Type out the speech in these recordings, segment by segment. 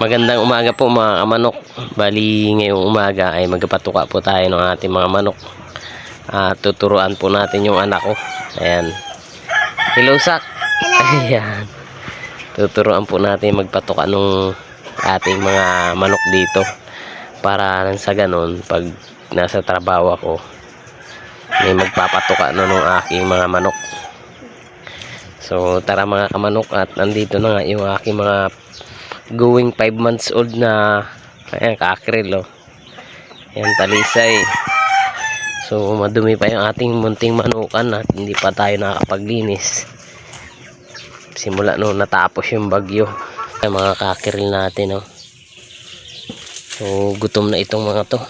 Magandang umaga po mga kamanok. Bali ngayong umaga ay magpatuka po tayo ng ating mga manok. At tuturuan po natin yung anak ko. Ayan. Hello, Sak. Ayan. Tuturuan po natin magpatuka ng ating mga manok dito. Para nang sa ganun, pag nasa trabaho ako, may magpapatuka na ng aking mga manok. So tara mga kamanok at nandito na nga yung aking mga going 5 months old na ayan kakril oh. Ayan talisay. So madumi pa yung ating munting manukan at hindi pa tayo nakapaglinis. Simula nung natapos yung bagyo. Ayan mga kakril natin oh. So gutom na itong mga to.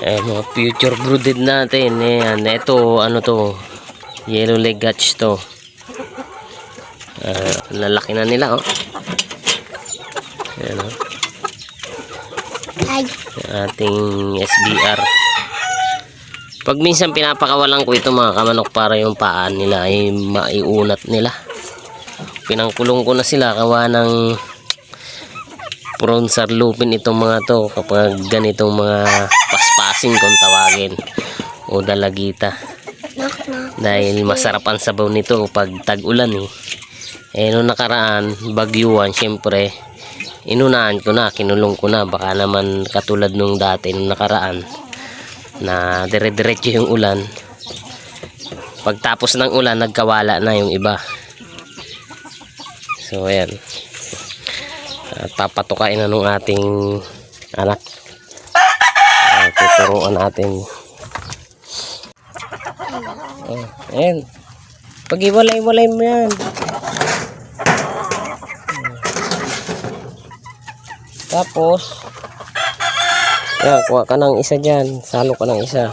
Ayan mga future brooded natin. Ayan ito ano to yellow leg hatch to Ah, lalaki na nila oh. Ayan, oh. Ating SBR pag minsan pinapakawalan ko ito mga kamanok para yung paan nila ay maiunat nila. Pinangkulong ko na sila kawa ng prawn sarlupin itong mga to kapag ganitong mga paspasing kung tawagin o dalagita. Dahil masarap ang sabaw nito pag tag-ulan eh. Eh nung nakaraan, bagyuan, syempre, inunahan ko na, kinulong ko na. Baka naman katulad nung dati, nung nakaraan, na dire-diretso yung ulan. Pagtapos ng ulan, nagkawala na yung iba. So, ayan. At papatukain na nung ating anak. Uh, tuturuan natin Oh, ayan. Pag iwalay-walay mo yan. Tapos, yan, kuha ka ng isa dyan. Salo ka ng isa.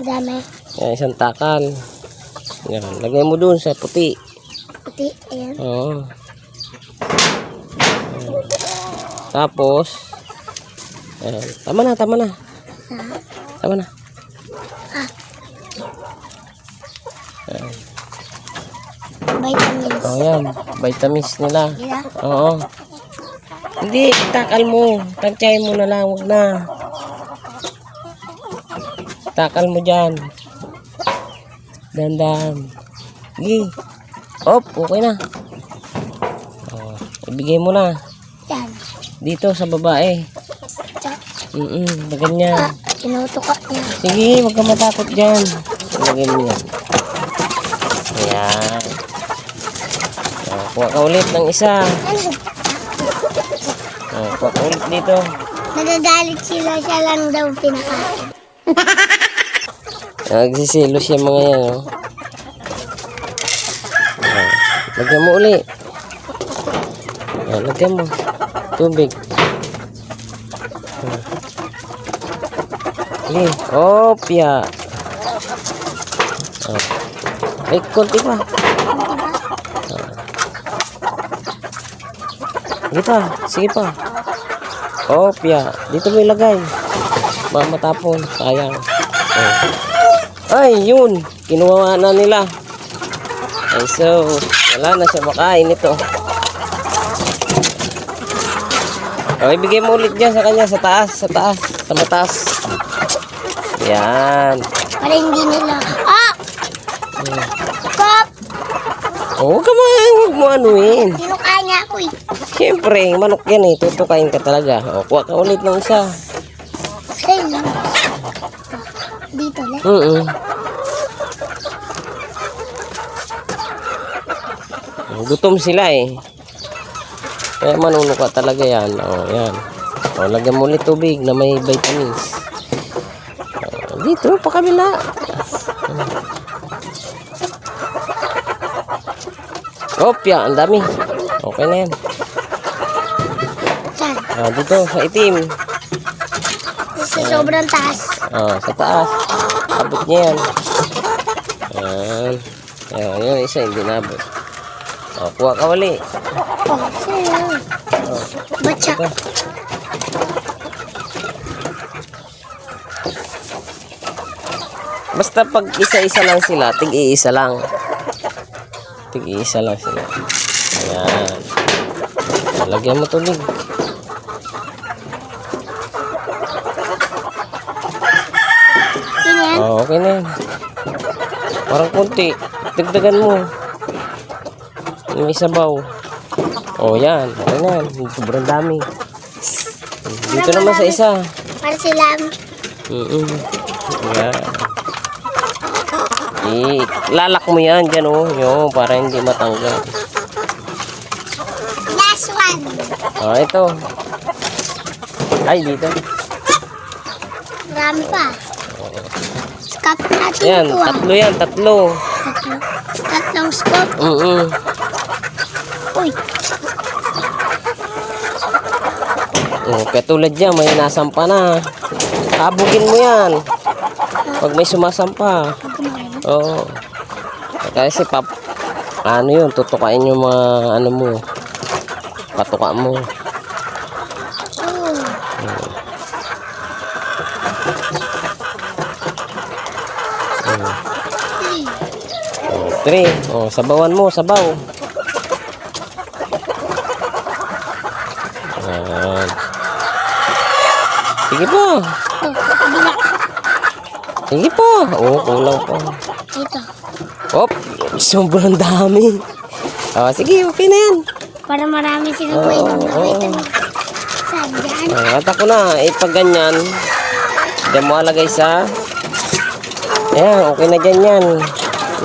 Dami. Yan, isang takal. Yan, lagay mo dun sa puti. Puti. Ayan. Oo. Tapos, ayan. tama na, tama na. Ah, Tama na. vitamins. Oh, yan. Vitamins nila. Gila. Oo. Hindi, takal mo. Tansyahin mo na lang, wag na. Takal mo dyan. Dandan. Sige. Op, okay na. Oh, ibigay mo na. Yan. Dito sa babae. Mm-mm, ganyan. Ah, tinutuka niya. Sige, wag ka matakot dyan. Lagay mo yan. Ayan. Oh, kuha ka ulit ng isa. Ano? Oh, ulit dito. Nagagalit sila. Siya lang daw pinakain. Nagsisilos yung mga yan, oh. Ah, lagyan mo uli. Ah, lagyan mo. Tubig. Sige. Opya. Ah. Ay, konti pa. Ah. Sige pa. Sige pa. Opya. Dito mo ilagay. Baka matapon. Sayang. Oh. Ay, yun. Kinuha na nila. Ay, so, wala na siya makain ito. Okay, bigay mo ulit dyan sa kanya, sa taas, sa taas, sa mataas. Yan. Para hindi nila. Ah! Stop! Oh, huwag ka ma, huwag mo anuin. Tinuka niya ako eh. Siyempre, manok yan eh, tutukain ka talaga. O, kuha ka ulit ng isa. Ayun. Dito na. Mm Gutom sila eh. Kaya manuno ka talaga yan. O, yan. O, lagyan mo ulit tubig na may vitamins. O, dito, pa kabila. Opya, ang dami. Okay na yan. Saan? Ah, dito, sa itim. Sa sobrang taas. Ah, sa taas. Abot niya yan. Ayan. Ayan, yun isa hindi nabot. O, kuha ka wali. Oh, saan? Batsa. Ito. Basta pag isa-isa lang sila, tig-iisa lang. Tig-iisa lang sila. Ayan. lagyan mo tubig. Yun. Oh, okay na yan. Parang konti. Dagdagan mo. May sabaw. Oh, yan. Okay na yan. Sobrang dami. Dito naman sa isa. Para sila, Mm-mm. Yan. I lalak mo yan dyan oh. Yo, para hindi matanggal. last one. Oh, ito. Ay, dito. Marami pa. Scoop natin Yan, ito ah. tatlo yan, tatlo. Tatlo. Tatlong scoop. Mm-mm. Uy, Oh, katulad dyan, may nasampa na. Habugin mo yan. Pag may sumasampa. Oo. Kasi pap, ano yun, tutukain yung mga ano mo. Patuka mo. Oh. Three. Oh, three. Oh, sabawan mo, sabaw. Yan. Sige po. Sige po. Oo, kulang pa. Ito. Op, sobrang dami. Oh, sige, okay na yan. Para marami silang Oo, may oo. gagawin. Saan dyan? Ah, at ako na, eh, pag ganyan, diyan mo alagay sa, ayan, okay na dyan yan.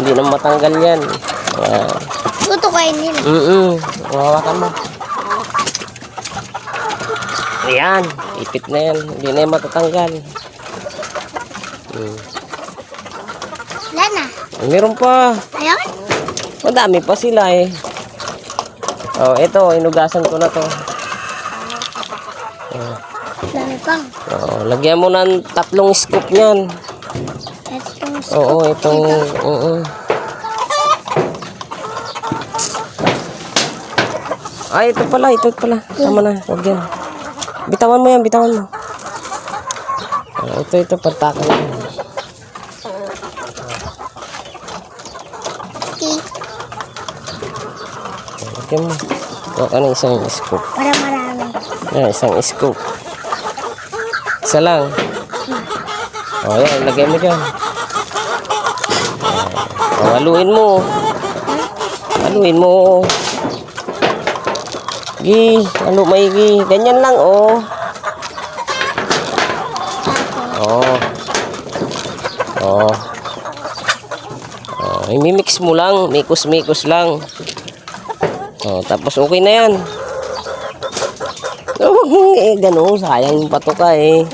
Hindi na matanggal yan. Ayan. Tutukayin nila. Mm-mm, hawakan mo. Ayan, ipit na yan. Hindi na yan matatanggal. Mm. Wala na. Eh, Meron pa. Ayun? Madami pa sila eh. Oh, ito, inugasan ko na to. Dami pang. Oh, lagyan mo ng tatlong scoop niyan. Itong scoop. Oo, itong, oo. Ay, ito pala, ito pala. Tama na, huwag yan. Bitawan mo yan, bitawan mo. Ah, ito, ito, patakan mo. Okay. Lagyan mo. Huwag ka ng isang scoop. Para marami. Yan, isang scoop. Isa lang. O, oh, yan, lagay mo dyan. O, oh, haluin mo. Haluin mo. Gi, halo maigi. Ganyan lang, oh. Oh. Oh. Oh, imimix mo lang, mikos-mikos lang. Oh, tapos okay na yan. Oh, Huwag mong eh, gano'n. Sayang yung patuka eh.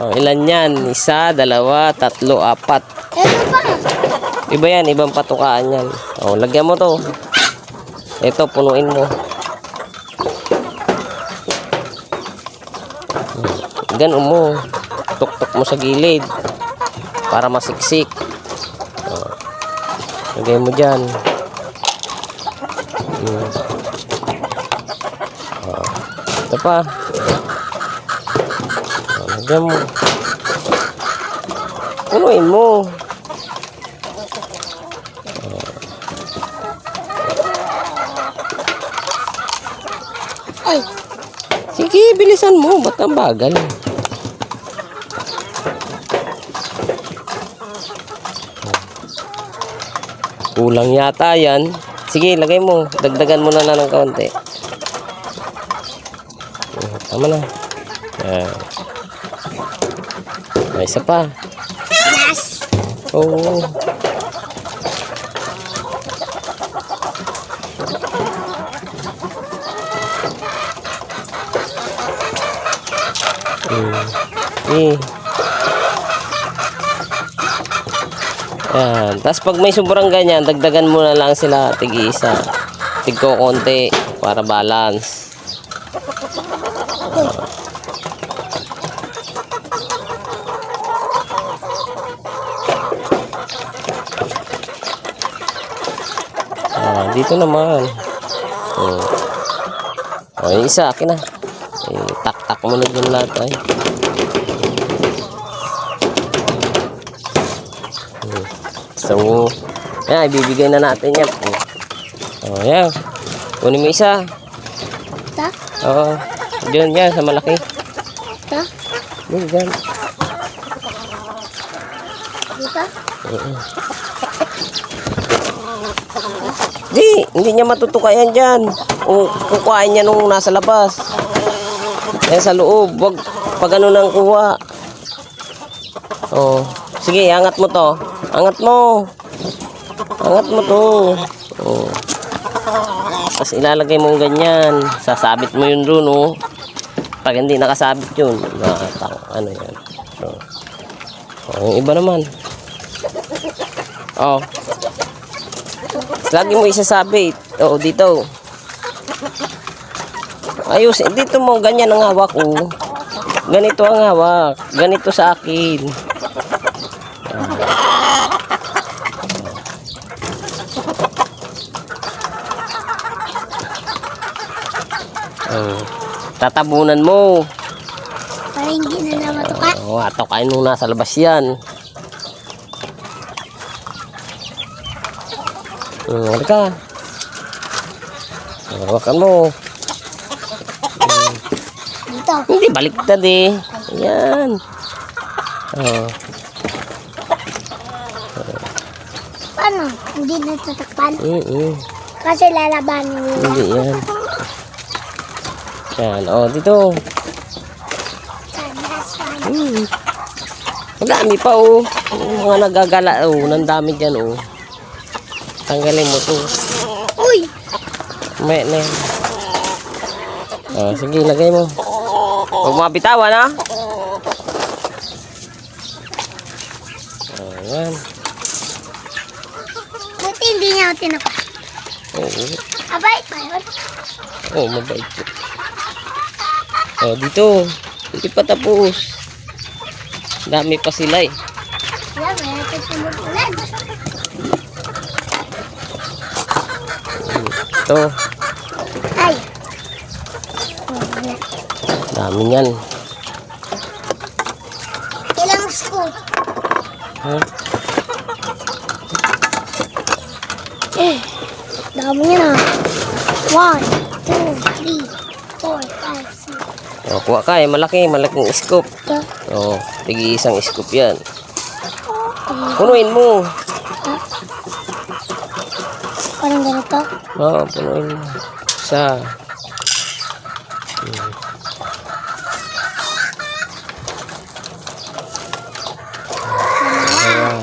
Oh, ilan yan? Isa, dalawa, tatlo, apat. Iba yan, ibang patukaan yan. Oh, lagyan mo to. Ito, punuin mo. Hmm. Ganun mo. Tuktok mo sa gilid. Para masiksik. Lagay mo dyan. Hmm. Oh. Ito pa. Oh, mo. Punuin mo. Ay, Sige, bilisan mo. Ba't ang? Kulang yata yan. Sige, lagay mo. Dagdagan mo na lang ng kaunti. Oh, Tama na. Yan. May isa pa. yes. Oo. Mm. Eh. Yan. Tapos pag may sobrang ganyan, dagdagan mo na lang sila tig-isa. Tigko konti para balance. Ah, dito naman. Oh. Oh, isa, akin na. Eh, tak-tak mo na dyan lahat ay. Hmm. So, yan, ibibigay na natin yan. Oh, yan. Kunin mo isa. Ito? Oo. Diyan, yan, sa malaki. Ito? Diyan, diyan. Dito? Oo. Di, hindi niya matutuka yan dyan. O, kukuhain niya nung nasa labas. Yan sa loob. Wag pag ano nang kuha. Oh. Sige, angat mo to. Angat mo. Angat mo to. Oh. Tapos ilalagay mo ganyan. Sasabit mo yun dun, oh. Pag hindi nakasabit yun, nakatang, ano yan. Oh. Oh, yung iba naman. Oh. Lagi mo isasabit. Oo, dito. Ayos, eh, dito mo ganyan ang hawak ko. Ganito ang hawak. Ganito sa akin. Oh. Tatabunan mo. Para hindi na na matuka. Oh, atokain mo nasa labas yan. Hmm, halika. Hawakan mo. Dito. Hindi, baliktad eh. Ayan. Oh. Paano? Hindi na tatakpan? Mm Kasi lalabanin nila. Hindi yan. Yan. Oh, dito. Hmm. Ang dami pa oh. Mga nagagala oh. Nang dami dyan oh. Tanggalin mo to. Uy! May na yan. Oh, sige, lagay mo. Huwag mabitawan ha. Oh, yan. Buti hindi niya ako tinakpan. Oo. Abay, pa yun. Oh, mabait po. Oh, dito. Hindi pa tapos. Dami pa sila eh. Tumutulan. Ito. Ay! Dami yan. Ilang scoop? Ha? Eh, dami niya na. One, two, three, four, five, six. Oh, kuha ka eh. Malaki. Malaking scoop. Ito. Oh, tigi isang scoop yan. Punuin mo. Parang ganito. Oo, punuin mo. Isa. Ayan.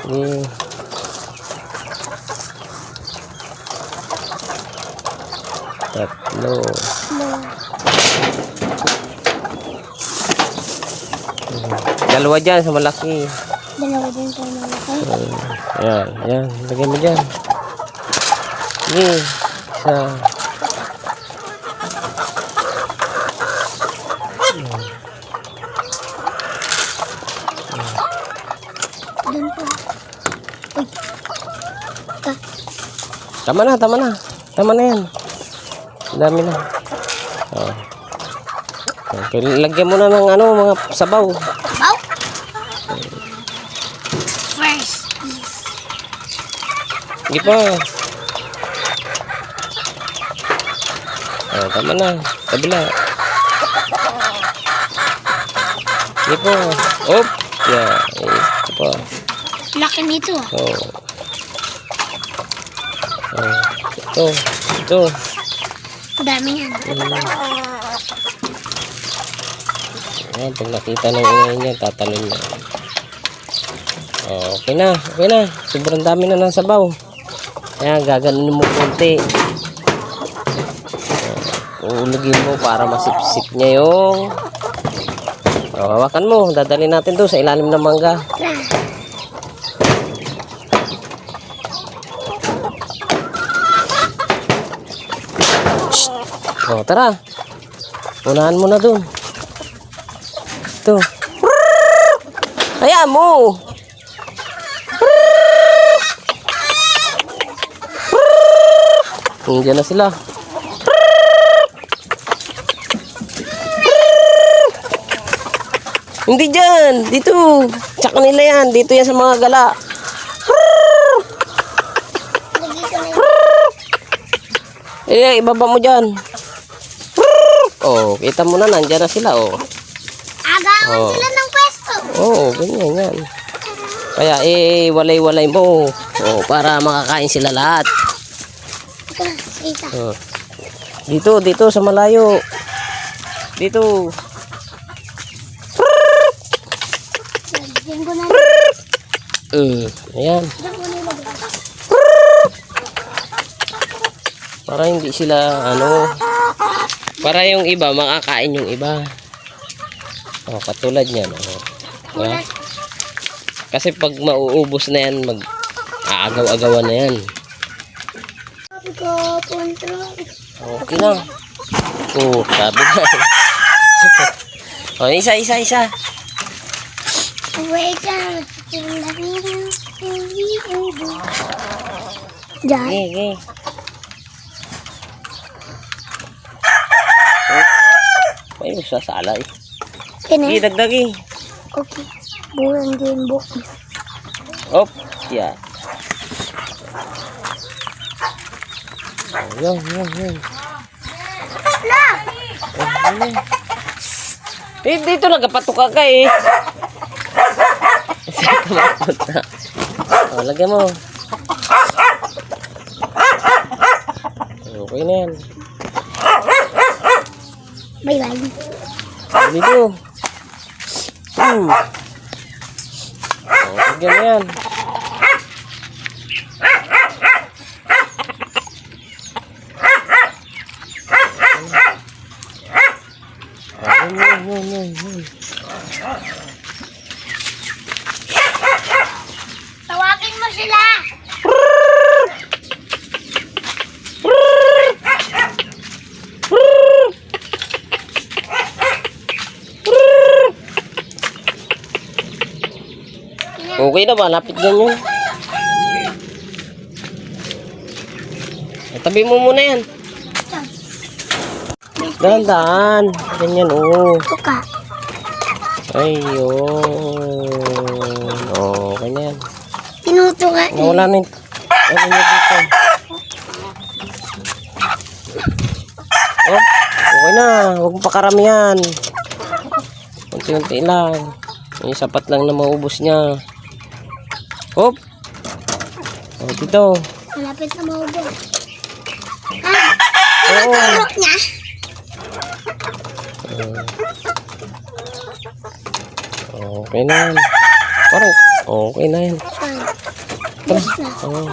Sige. Tatlo. Dalawa dyan sa malaki. Dalawa din tayo malaki. Ayan, ayan. Lagay mo dyan. Sige. Isa. Doon. Uy. Tama na, tama na. Tama na yan. Dami na. Oh. Okay, lagyan mo na ng ano, mga sabaw. First piece. Hindi pa. Oh, tama na. Kabila. Hindi pa. Op. Yeah. Ito pa. Laki nito ah. Oh. Oh. Ito. Ito. Dami yan. Ayan, pag nakita ng ingay niya, tatalon niya. Okay na, okay na. Sobrang dami na ng sabaw. Kaya gaganon mo konti. Uulugin mo para masipsip niya yung... Oh, hawakan mo. Dadali natin to sa ilalim ng mangga. Oh, tara. Unahan mo na dun. Ito. Hayaan mo. Nandiyan na sila. Hindi dyan. Dito. Tsaka nila yan. Dito yan sa mga gala. Eh, ibaba mo dyan. Oh, kita mo na, nandyan na sila, oh. Agawan Oh. sila ng pwesto. Oo, ganyan yan. Kaya eh, walay-walay mo. Oh, para makakain sila lahat. Isa. Oh. Dito, dito sa malayo. Dito. Mm, ayan. Para hindi sila, ano, para yung iba, makakain yung iba. Oh, katulad niyan. Oh. Diba? Kasi pag mauubos na yan, mag aagaw-agawan na yan. Control. Okay na. Oh, sabi na. oh, isa, isa, isa. Wait lang. Diyan. Okay, okay. Oh. Ay, sasala eh. Kine. Sige, dagdag eh. Okay. Bulan din book. Op, yeah. Oh, yun, yun. La! Oh, yun. Eh, dito nagapatuka ka eh. Saan ka mapunta? Oh, lagyan mo. Okay na yan. Bye bye. Dito. Hmm. Oh, lagyan mo yan. Ayun, yun, yun, yun, yun. Tawagin mo sila. Okay na ba? Lapit. Eh, Tabi mo muna yan. Dahan-dahan. Ganyan, oh. Tuka. Ayun. Oh, ganyan. Tinutuka niya. Nawala na. Ano na dito? Oh, okay na. Huwag mo pakaramihan. Unti-unti lang. Yung sapat lang na maubos niya. Hop. Oh, dito. Malapit na maubos. Ah, Oo. tulok niya. Okay na yan. Parang okay na yan. Tara. yes na. Oh.